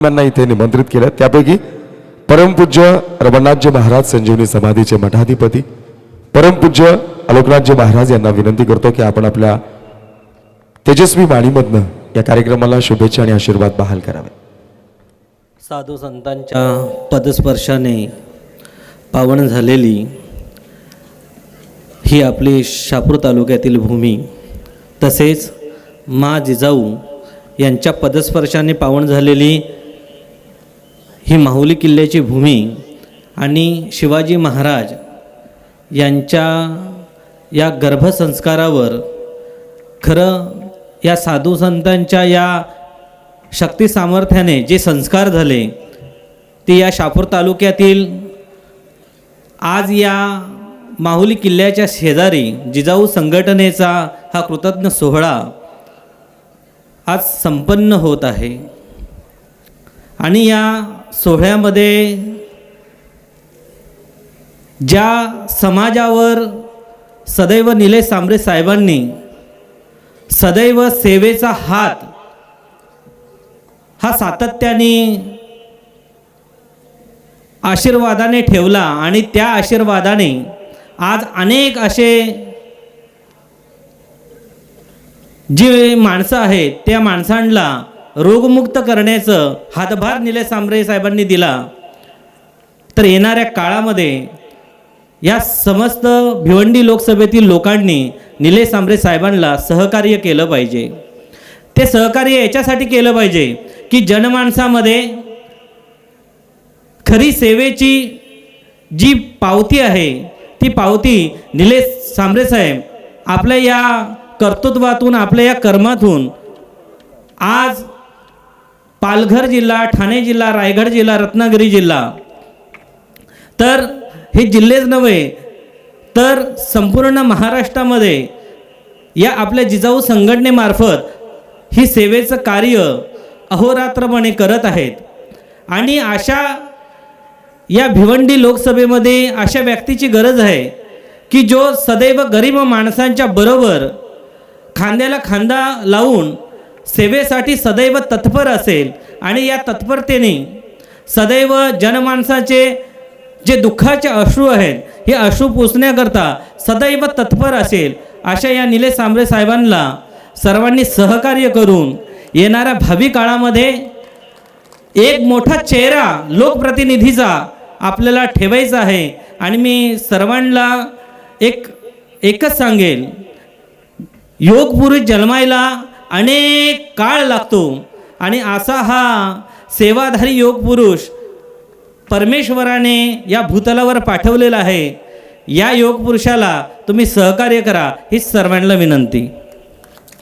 यांना इथे निमंत्रित केलं त्यापैकी परमपूज्य रमणनाथजी महाराज संजीवनी समाधीचे मठाधिपती परमपूज्य अलोकनाथजी महाराज यांना विनंती करतो की आपण आपल्या तेजस्वी वाणीमधनं या कार्यक्रमाला शुभेच्छा आणि आशीर्वाद बहाल करावे. साधू संतांच्या पदस्पर्शाने पावन झालेली ही आपली शापूर तालुक्यातील भूमी तसेच मा जिजाऊ यांच्या पदस्पर्शाने पावन झालेली ही माहुली किल्ल्याची भूमी आणि शिवाजी महाराज यांच्या या गर्भसंस्कारावर खरं या साधू संतांच्या या शक्ती सामर्थ्याने जे संस्कार झाले ते या शापूर तालुक्यातील आज या माहुली किल्ल्याच्या शेजारी जिजाऊ संघटनेचा हा कृतज्ञ सोहळा आज संपन्न होत आहे. आणि या सोहळ्यामध्ये ज्या समाजावर सदैव निलेश सांबरे साहेबांनी सदैव सेवेचा हात हा सातत्याने आशीर्वादाने ठेवला आणि त्या आशीर्वादाने आज अनेक असे जी माणसं आहेत त्या माणसांना रोगमुक्त करण्याचं हातभार निलेश सांबरे साहेबांनी दिला. तर येणाऱ्या काळामध्ये या समस्त भिवंडी लोकसभेतील लोकांनी निलेश सांबरे साहेबांना सहकार्य केलं पाहिजे. ते सहकार्य याच्यासाठी केलं पाहिजे की जनमानसामध्ये खरी सेवेची जी पावती आहे ती पावती निलेश सांबरे साहेब आपल्या या कर्तृत्वातून आपल्या या कर्मातून आज पालघर जिल्हा ठाणे जिल्हा रायगड जिल्हा रत्नागिरी जिल्हा. तर हे जिल्हेच नव्हे तर संपूर्ण महाराष्ट्रामध्ये या आपल्या जिजाऊ संघटनेमार्फत ही सेवेचं कार्य अहोरात्रपणे करत आहेत. आणि अशा या भिवंडी लोकसभेमध्ये अशा व्यक्तीची गरज आहे की जो सदैव गरीब माणसांच्या बरोबर खांद्याला खांदा लावून सेवेसाठी सदैव तत्पर असेल आणि या तत्परतेने सदैव जनमानसाचे जे दुःखाचे अश्रू आहेत हे अश्रू पुसण्याकरता सदैव तत्पर असेल अशा या निलेश सांबरे साहेबांना सर्वांनी सहकार्य करून येणाऱ्या भावी काळामध्ये एक मोठा चेहरा लोकप्रतिनिधीचा आपल्याला ठेवायचा आहे आणि मी सर्वांना एक एकच सांगेल. योग जन्मायला अनेक काळ लागतो. आणि असा हा सेवाधारी योग पुरुष परमेश्वराने या भूतलावर पाठवलेला आहे. या योग पुरुषाला तुम्ही सहकार्य करा हीच सर्वांना विनंती.